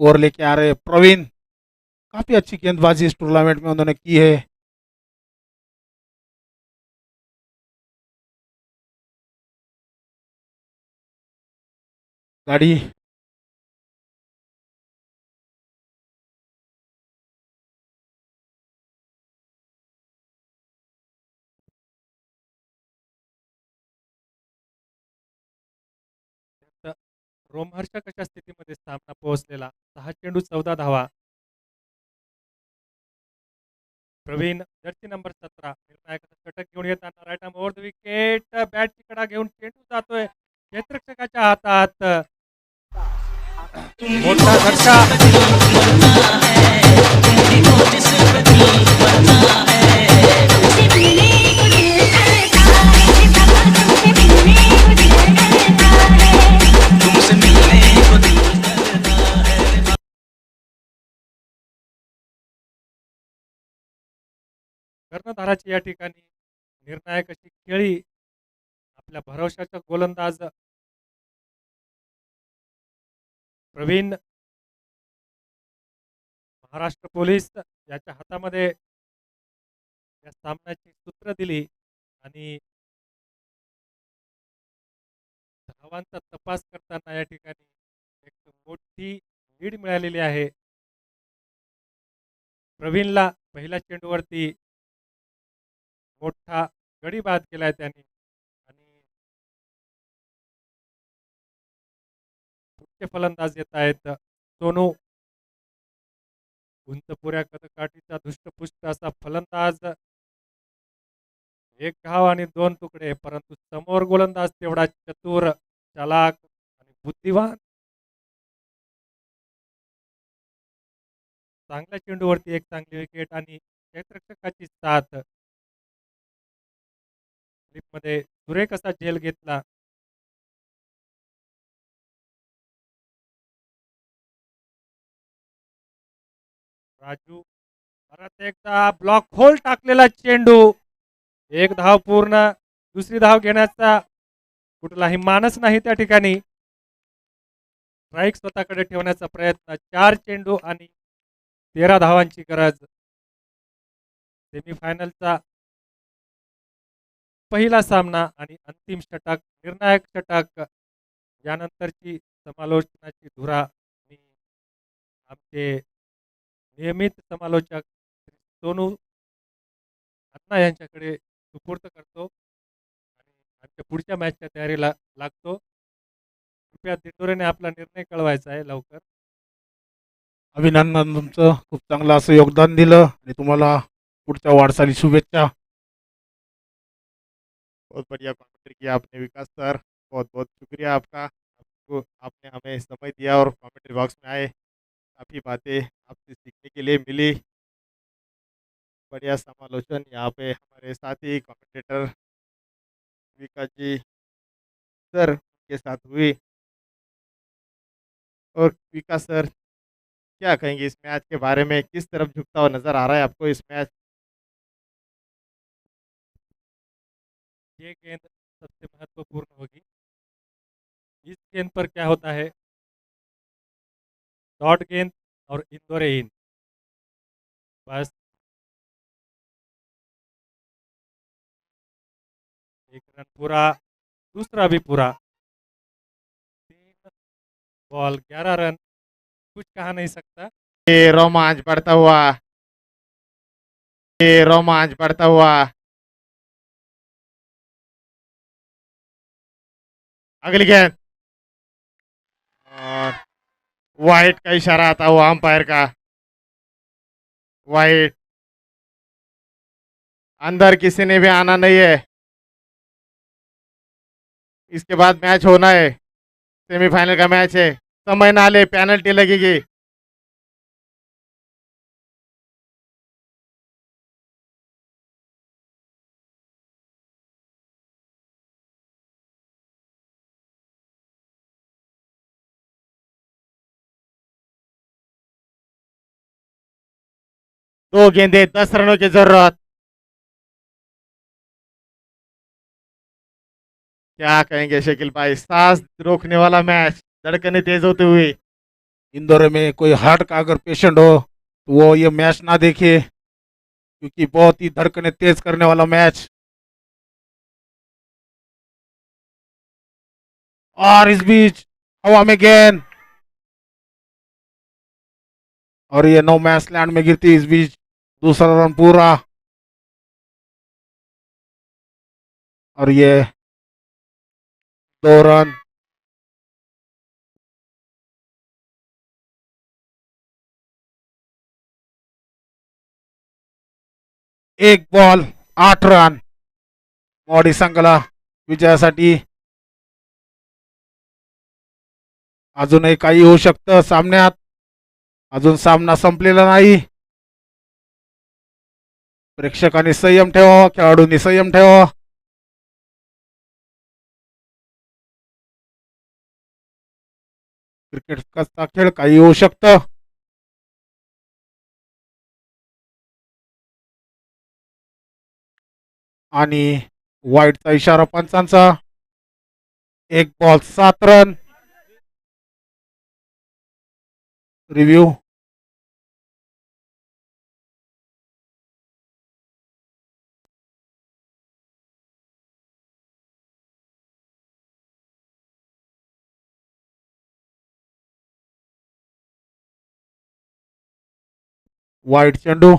Over लेके आ रहे प्रवीण, काफ़ी अच्छी गेंदबाजी इस टूर्नामेंट में उन्होंने की है। गाड़ी रोमहर्षक अशा स्थितीमध्ये सामना पोहोचलेला. सहा चेंडू चौदा धावा. प्रवीण जर्सी नंबर सतरा. निर्णायकाचा षटक घेऊन येताना right arm over the wicket बॅटची कडा घेऊन चेंडू जातोय. क्षेत्रक्षकाच्या हातात. मोठा धक्का कर्णधाराची या ठिकाणी निर्णायक अशी खेळी आपल्या भरवशाचा गोलंदाज प्रवीण महाराष्ट्र पोलीस याच्या हातामध्ये या सामन्याची सूत्र दिली आणि धावांचा तपास करताना या ठिकाणी एक मोठी लीड मिळालेली आहे. प्रवीणला पहिल्या चेंडूवरती मोठा गडी बाद केलाय त्यांनी. आणि मुख्य फलंदाज येत आहेत सोनू. उंच पुऱ्या कदकाठीचा धुष्टपुष्ट असा फलंदाज. एक घाव आणि दोन तुकडे परंतु समोर गोलंदाज तेवढा चतुर चालाक आणि बुद्धिवान चांगल्या चेंडूवरती एक चांगली विकेट आणि क्षेत्रक्षकाची साथ. मध्ये सुरेख असा झेल घेतला? राजू परत एकदा ब्लॉक होल टाकलेला चेंडू. एक धाव पूर्ण दुसरी धाव घेण्याचा कुठलाही मानस नाही त्या ठिकाणी. स्ट्राईक स्वतःकडे ठेवण्याचा प्रयत्न चार चेंडू आणि तेरा धावांची गरज. सेमीफायनलचा पहिला सामना आणि अंतिम षटक निर्णायक षटक यानंतरची समालोचनाची धुरा मी आमचे नियमित समालोचक सोनू अण्णा यांच्याकडे सुपूर्त करतो आणि आमच्या पुढच्या मॅचच्या तयारीला लागतो. कृपया दिंडोरेने आपला निर्णय कळवायचा आहे लवकर. अभिनंदन तुमचं. खूप चांगलं असं योगदान दिलं आणि तुम्हाला पुढच्या वाटचाली शुभेच्छा. बहुत बढ़िया कमेंट्री किया आपने विकास सर बहुत बहुत शुक्रिया आपका। आपको, आपने हमें समय दिया और कॉमेंट्री बॉक्स में आए। काफ़ी बातें आपसे सीखने के लिए मिली। बढ़िया समालोचन यहाँ पे हमारे साथी कमेंटेटर विकास जी सर के साथ हुई। और विकास सर, क्या कहेंगे इस मैच के बारे में? किस तरफ़ झुकता हुआ नज़र आ रहा है आपको इस मैच ये गेंद सबसे महत्वपूर्ण होगी। इस गेंद पर क्या होता है? डॉट गेंद और इंदौरे इन बस। एक रन पूरा, दूसरा भी पूरा। तीन बॉल, ग्यारह रन। कुछ कहा नहीं सकता। रोमांच बढ़ता हुआ। रोमांच बढ़ता हुआ। अगली गेंद। और वाइट का इशारा आता हुआ अंपायर का। वाइट अंदर किसी ने भी आना नहीं है। इसके बाद मैच होना है। सेमीफाइनल का मैच है। समय ना ले पेनल्टी लगेगी। दो गेंदे दस रनों की ज़रूरत. क्या कहेंगे शकील भाई सांस रोकने वाला मैच धड़कने तेज होते हुए. इंदौर में कोई हार्ट का अगर पेशेंट हो तो वो ये मैच ना देखे, क्योंकि बहुत ही धड़कने तेज करने वाला मैच और इस बीच हवा में गेंद और ये नो मैच लैंड में गिरती, इस बीच दूसरा रन पूरा। और ये दो रन। एक बॉल, आठ रन। मॉडी संघाला विजयासाठी अजूनही काही होऊ शकतं, सामन्यात अजून सामना संपलेला नाही. प्रेक्षकांनी संयम ठेवावा खेळाडूंनी संयम ठेवावा क्रिकेटचा खेळ काही होऊ शकतं. आणि वाईटचा इशारा पंचांचा. एक बॉल सात रन रिव्ह्यू वाईट चेंडू.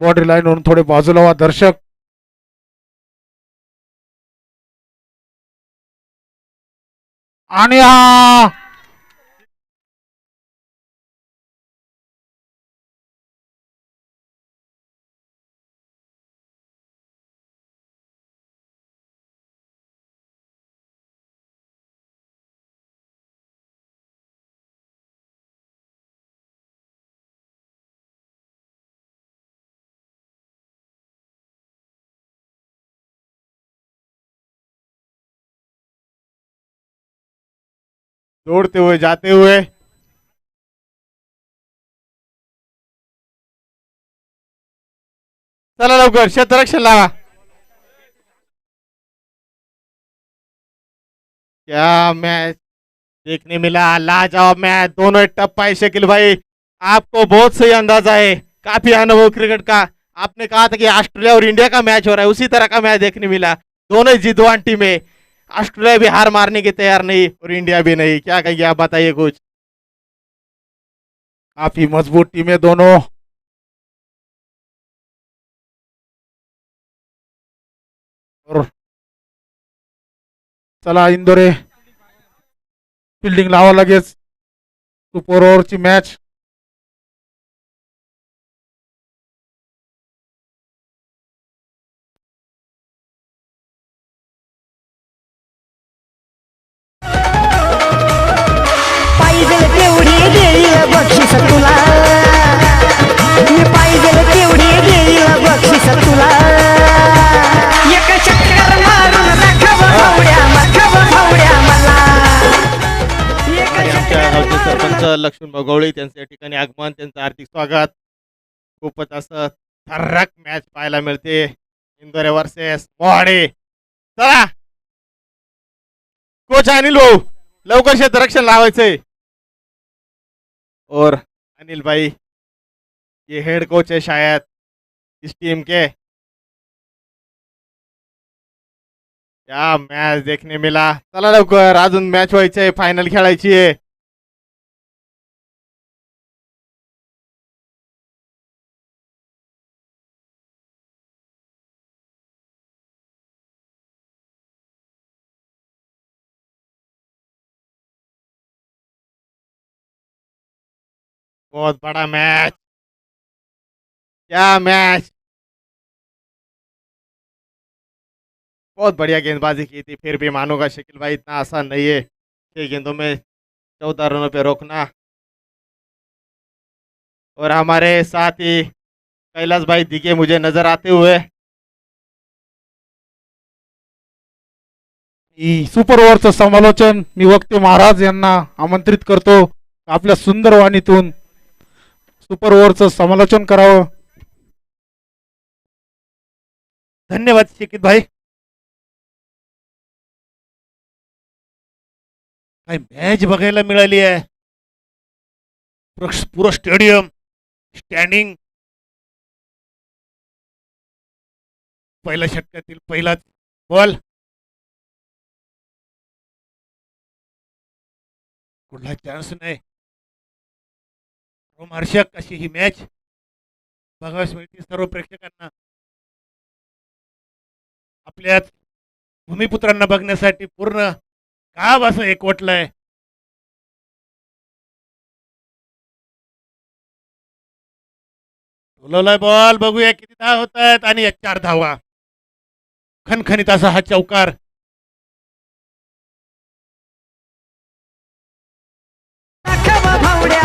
बॉडी लाईन वरून थोडे बाजूला वा दर्शक. आणि हा! दौड़ते हुए, जाते हुए। चला लवकर क्षेत्ररक्षण लावा क्या मैच देखने मिला? लाजवाब मैच, दोनों टप्पा है शकील भाई। आपको बहुत सही अंदाज़ा है। काफ़ी अनुभव क्रिकेट का। आपने कहा था कि ऑस्ट्रेलिया और इंडिया का मैच हो रहा है, उसी तरह का मैच देखने मिला। दोनों जिदवान टीमें। ऑस्ट्रेलिया भी हार मारने की तैयार नहीं और इंडिया भी नहीं। क्या कहिए, आप बताइए कुछ। काफ़ी मज़बूत टीमें दोनों। और चला इंदोरे। फिल्डिंग लावा लगेच सुपर ओव्हरची मॅच सरपंच लक्ष्मण बगवळे त्यांचं या ठिकाणी आगमन त्यांचं आर्थिक स्वागत. खूपच असं थर्रक मॅच पाहायला मिळते. इंदोरे वर्सेस मोहाडे. चला. कोच अनिल भाऊ लवकर क्षेत्ररक्षण लावायचंय. और अनिल भाई ये हेड कोच है शायद इस टीम के. क्या मॅच देखने मिला. चला लवकर. अजून मॅच व्हायची आहे फायनल खेळायची आहे. बहुत बड़ा मैच। क्या मैच? बहुत बढ़िया गेंदबाजी की थी फिर भी मानूंगा शकील भाई इतना आसान नहीं है। छह गेंदों में चौदह रनों पे रोकना। और हमारे साथ ही कैलाश भाई दिखे मुझे नजर आते हुए। सुपर ओव्हरचं समालोचन मी वक्ते महाराज यांना आमंत्रित करतो आपल्या सुंदर वाणीतून. सुपर ओव्हरचं समालोचन करावं. धन्यवाद शिकित भाई. काय मॅच बघायला मिळाली आहे. पुरं- स्टेडियम स्टँडिंग पहिल्या षटकातील पहिलाच बॉल कुठला चान्स नाही. रोमहर्षक अशी ही मॅच बघाव्यास मिळते. सर्व प्रेक्षकांना आपल्याच भूमिपुत्रांना बघण्यासाठी पूर्ण गाव असं एकवटलंय. बोलवलाय बॉल बघूया किती धाव होत आहेत आणि चार धावा. खणखणीत असा हा चौकार.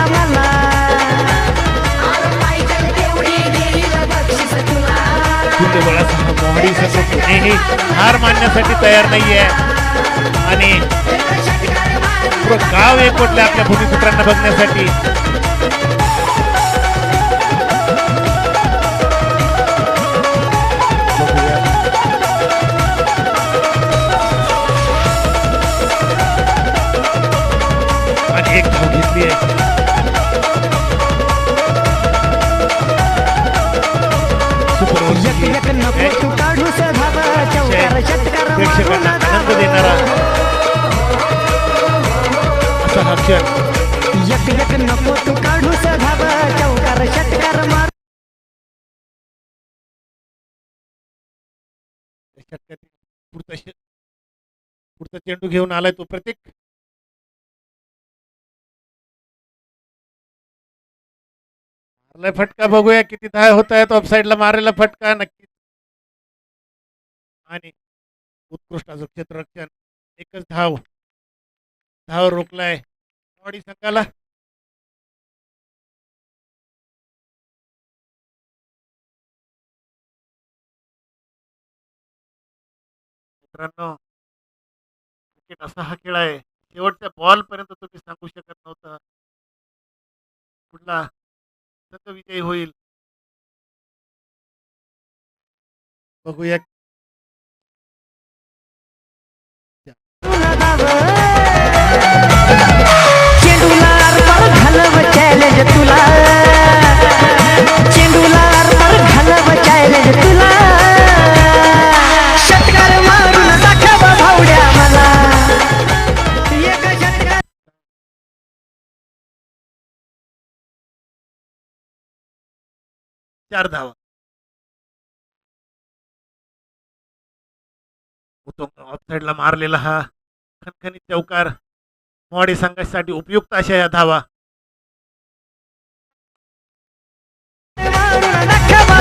मला घडी संघ कुठेही हार मानण्यासाठी तयार नाही आहे आणि गाव एकवटलं आपल्या भूमिपुत्रांना बघण्यासाठी. प्रेक्षकांना आनंद धाव देणारा असा हा खेळ एक एक नको तू काढू चौकार षटकार मार. षटकातील पुढचा चेंडू घेऊन आलाय तो प्रतीक. मारलाय फटका बघूया किती धाय होत आहेत ऑफसाईडला मारलेला फटका नक्की. आणि उत्कृष्ट असं क्षेत्ररक्षण. एकच धाव. धाव रोखलाय. मॉडी संघाला. मित्रांनो क्रिकेट असा हा खेळ आहे. शेवटच्या बॉल पर्यंत तुम्ही सांगू शकत नव्हता. कुठला संघ विजयी होईल. बघूया. चार धावा. ऑफसाईडला मारलेला हा खणखणीत चौकार मॉडी संघासाठी उपयुक्त अशा या धावा. मारून दाखव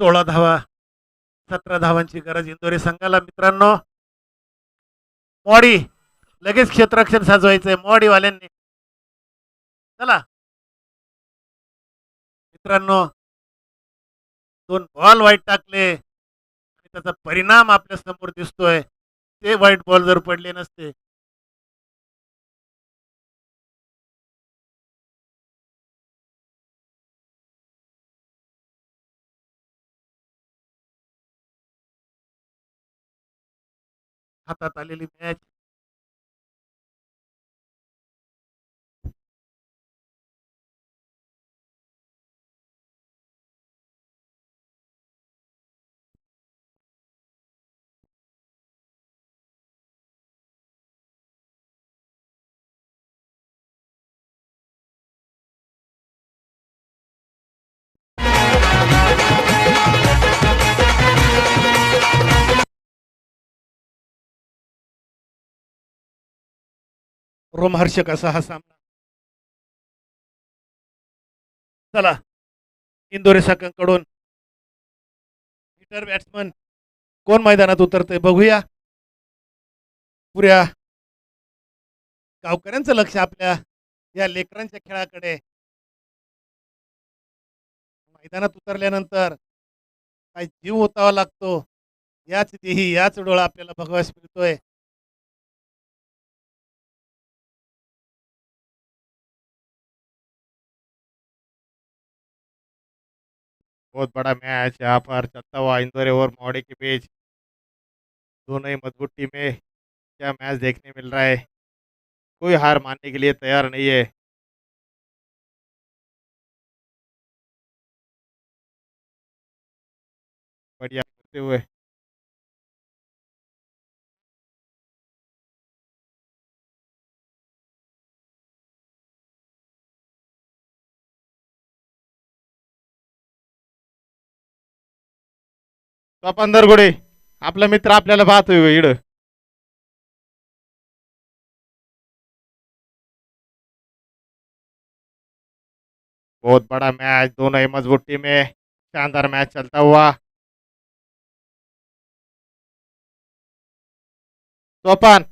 सोळा धावा सतरा धावांची गरज इंदोरी संघाला. मित्रांनो मॉडी लगेच क्षेत्ररक्षण साजवायचंय मॉडीवाल्यांनी. चला. मित्रांनो दोन बॉल वाईट टाकले. आणि त्याचा परिणाम आपल्यासमोर दिसतोय. ते वाईट बॉल जर पडले नसते Ratatá ele mete रोमहर्षक असा हा सामना. चला इंदोरे संघाकडून हिटर बॅट्समन कोण मैदानात उतरतंय बघूया. पुऱ्या गावकऱ्यांचं लक्ष आपल्या या लेकरांच्या खेळाकडे. मैदानात उतरल्यानंतर काय जीव ओतावा लागतो याच देही याच डोळा आपल्याला भगवास मिळतोय. बहुत बड़ा मैच यहाँ पर चलता हुआ इंदौर और मौड़े के बीच दोनों ही मज़बूत टीमें क्या मैच देखने मिल रहा है? कोई हार मानने के लिए तैयार नहीं है। बढ़िया, करते हुए स्वपन दरगुडे आपला मित्र आपल्याला पाहतोय बहुत बड़ा मैच दोनों ही मज़बूत टीमें शानदार मैच चलता हुआ. स्वपन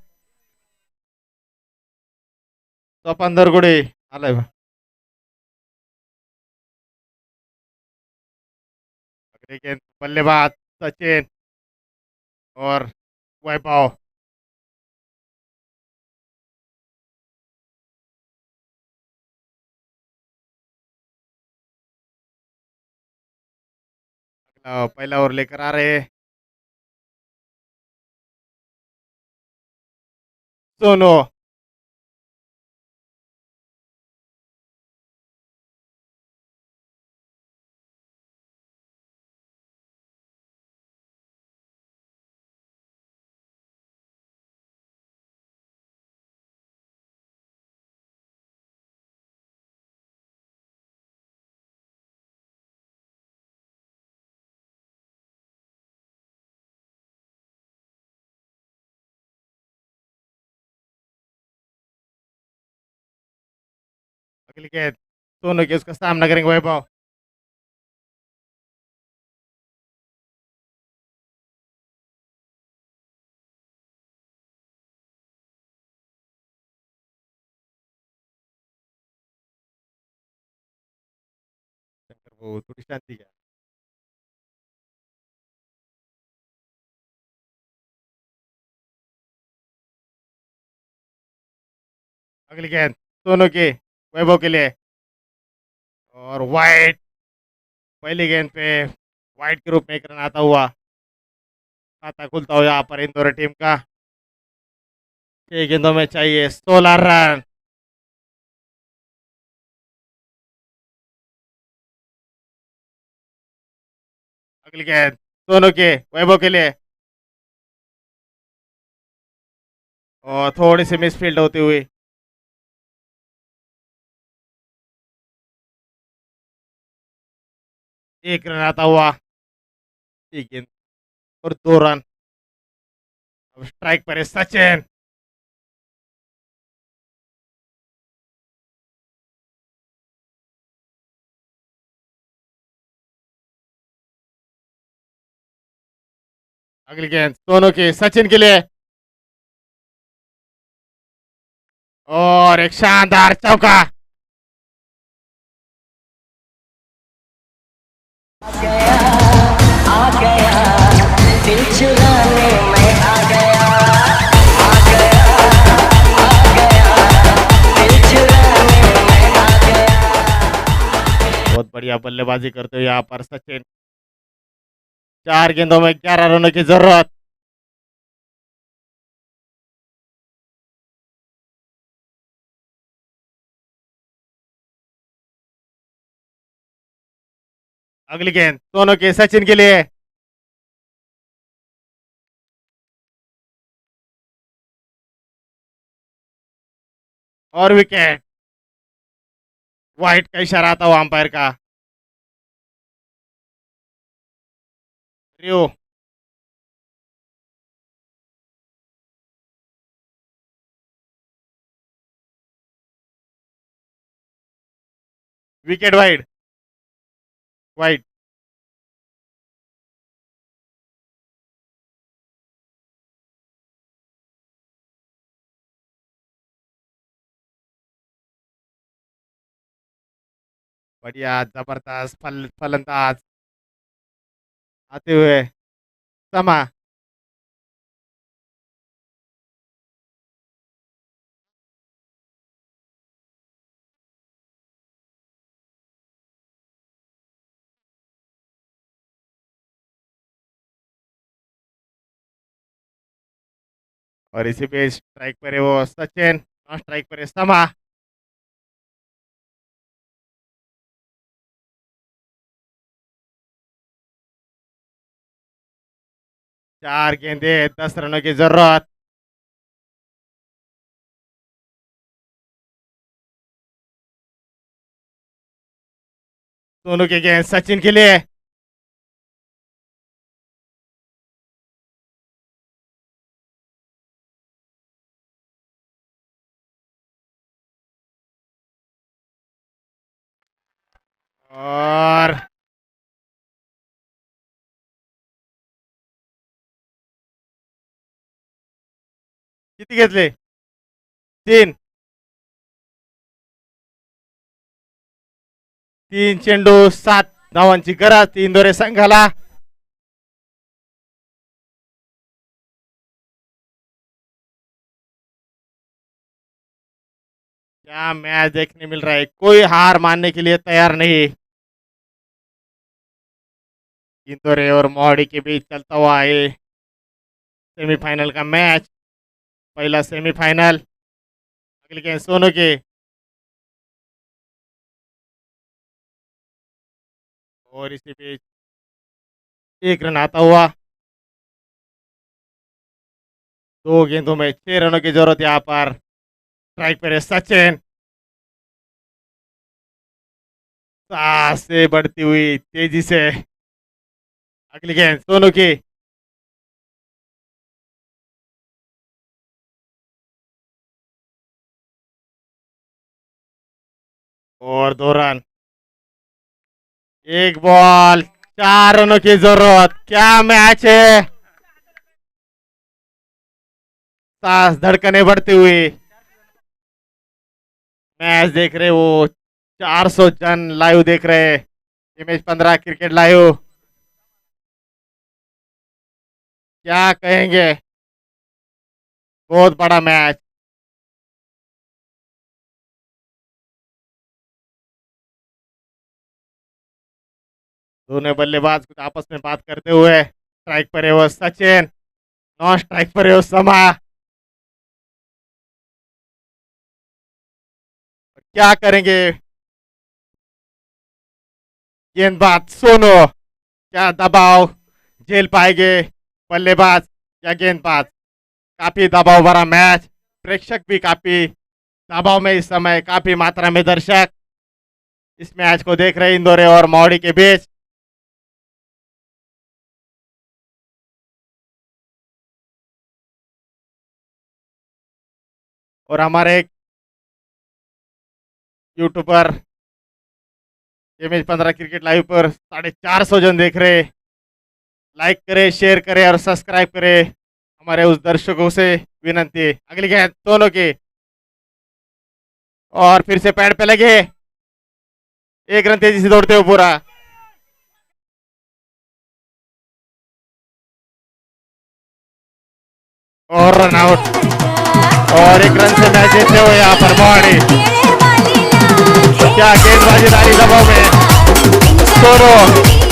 स्वपन दरगुडे आलाय. बल्लेबाज. सचिन और वैभव पहला ओवर लेकर आ रहे सोनो गेंद सोनो की उसका सामना करेंगे वैभव। थोडी शांति घ्या अगली गेंद सोनो की। वैभव के लिए। और वाइट पहली गेंद पे वाइट के रूप में एक रन आता हुआ। खाता खुलता हुआ यहाँ पर इंदौर टीम का। छह गेंदों में चाहिए सोलह रन। अगली गेंद दोनों के वैभव के लिए। और थोड़ी सी मिसफील्ड होती हुई। एक रन आता हुआ। एक गेंद और दो रन। अब स्ट्राइक पर है सचिन। अगली गेंद दोनों के, सचिन के लिए। और एक शानदार चौका। बहुत बढ़िया बल्लेबाजी करते हुए यहाँ पर सचिन। चार गेंदों में ग्यारह रनों की ज़रूरत। अगली गेंद, दोनों के, सचिन के लिए। और विकेट व्हाइट का इशारा हुआ अंपायर का। रियो विकेट वाइड wide बढ़िया ज़बरदस्त फल फलंदाज। आते हुए समा। और इसी पे स्ट्राइक पर है वो सचिन नॉन स्ट्राइक पर है समा। चार गेंदे, दस रनों की ज़रूरत। दोनों के गेंद सचिन के लिए। और किती घेतले तीन। तीन चेंडू, सात धावांची गरज, तीन दोरे संघाला. क्या मैच देखने मिल रहा है? कोई हार मानने के लिए तैयार नहीं. इंदौरे और मोहाड़ी के बीच चलता हुआ है सेमीफाइनल का मैच, पहला सेमीफाइनल। अगले गेंद सोनू के। और इसी बीच एक रन आता हुआ। दो गेंदों में छह रनों की ज़रूरत यहाँ पर। स्ट्राइक पर सचिन। से बढ़ती हुई तेज़ी से अगली गेंद सोनू की। और दो रन। एक बॉल, चार रनों की ज़रूरत। क्या मैच है? सांस धड़कने बढ़ती हुई। मैच देख रहे वो 400 जन लाइव देख रहे। इमेज 15 क्रिकेट लाइव क्या कहेंगे? बहुत बड़ा मैच। दोनों बल्लेबाज कुछ आपस में बात करते हुए स्ट्राइक पर है वो सचिन नॉन स्ट्राइक पर है वो समा। क्या करेंगे? गेंदबाज, सोनो, क्या दबाव झेल पाएँगे? बल्लेबाज या गेंदबाज काफ़ी दबाव भरा मैच, प्रेक्षक भी काफ़ी दबाव में इस समय, काफ़ी मात्रा में दर्शक। इस मैच को देख रहे इंदौरे और मौड़ी के बीच। और हमारे एक यूट्यूबर एम एच पंद्रह क्रिकेट लाइव पर साढ़े चार सौ जन देख रहे लाइक करे शेयर करे और सब्सक्राइब करे। हमारे उस दर्शकों से विनंती अगली गेंद दोनों की। और फिर से पैड पे लगे। एक रन तेज़ी से दौड़ते हुए पूरा। और रन आउट और एक रन से मैच जीतते हुए यहाँ पर मोहाड़ी क्या गेंदबाजीदारी दबाव में? दोनों।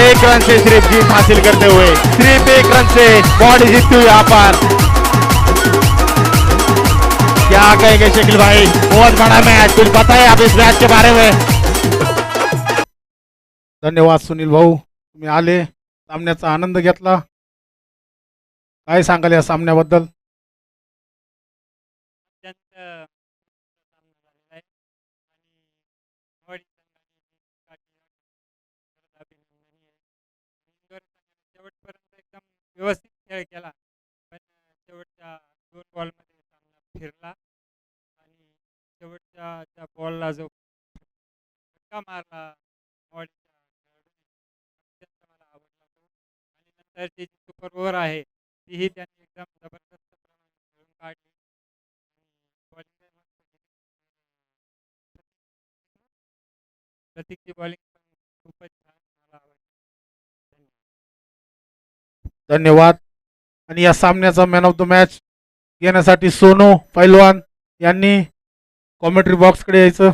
एक रन से सिर्फ जीत हासिल करते हुए. सिर्फ एक रन से बॉडी जीतती हुई यहाँ पर क्या कहेंगे शकील भाई? बहुत बड़ा मैच कुछ बताए आप इस मैच के बारे में? धन्यवाद सुनील भाऊ तुम्ही आले सामन्याचा आनंद घेतला. काय सांगाल या सामन्याबद्दल? धन्यवाद. आणि या सामन्याचा मॅन ऑफ द मॅच घेण्यासाठी सोनू पैलवान यांनी कॉमेंट्री बॉक्सकडे यायचं.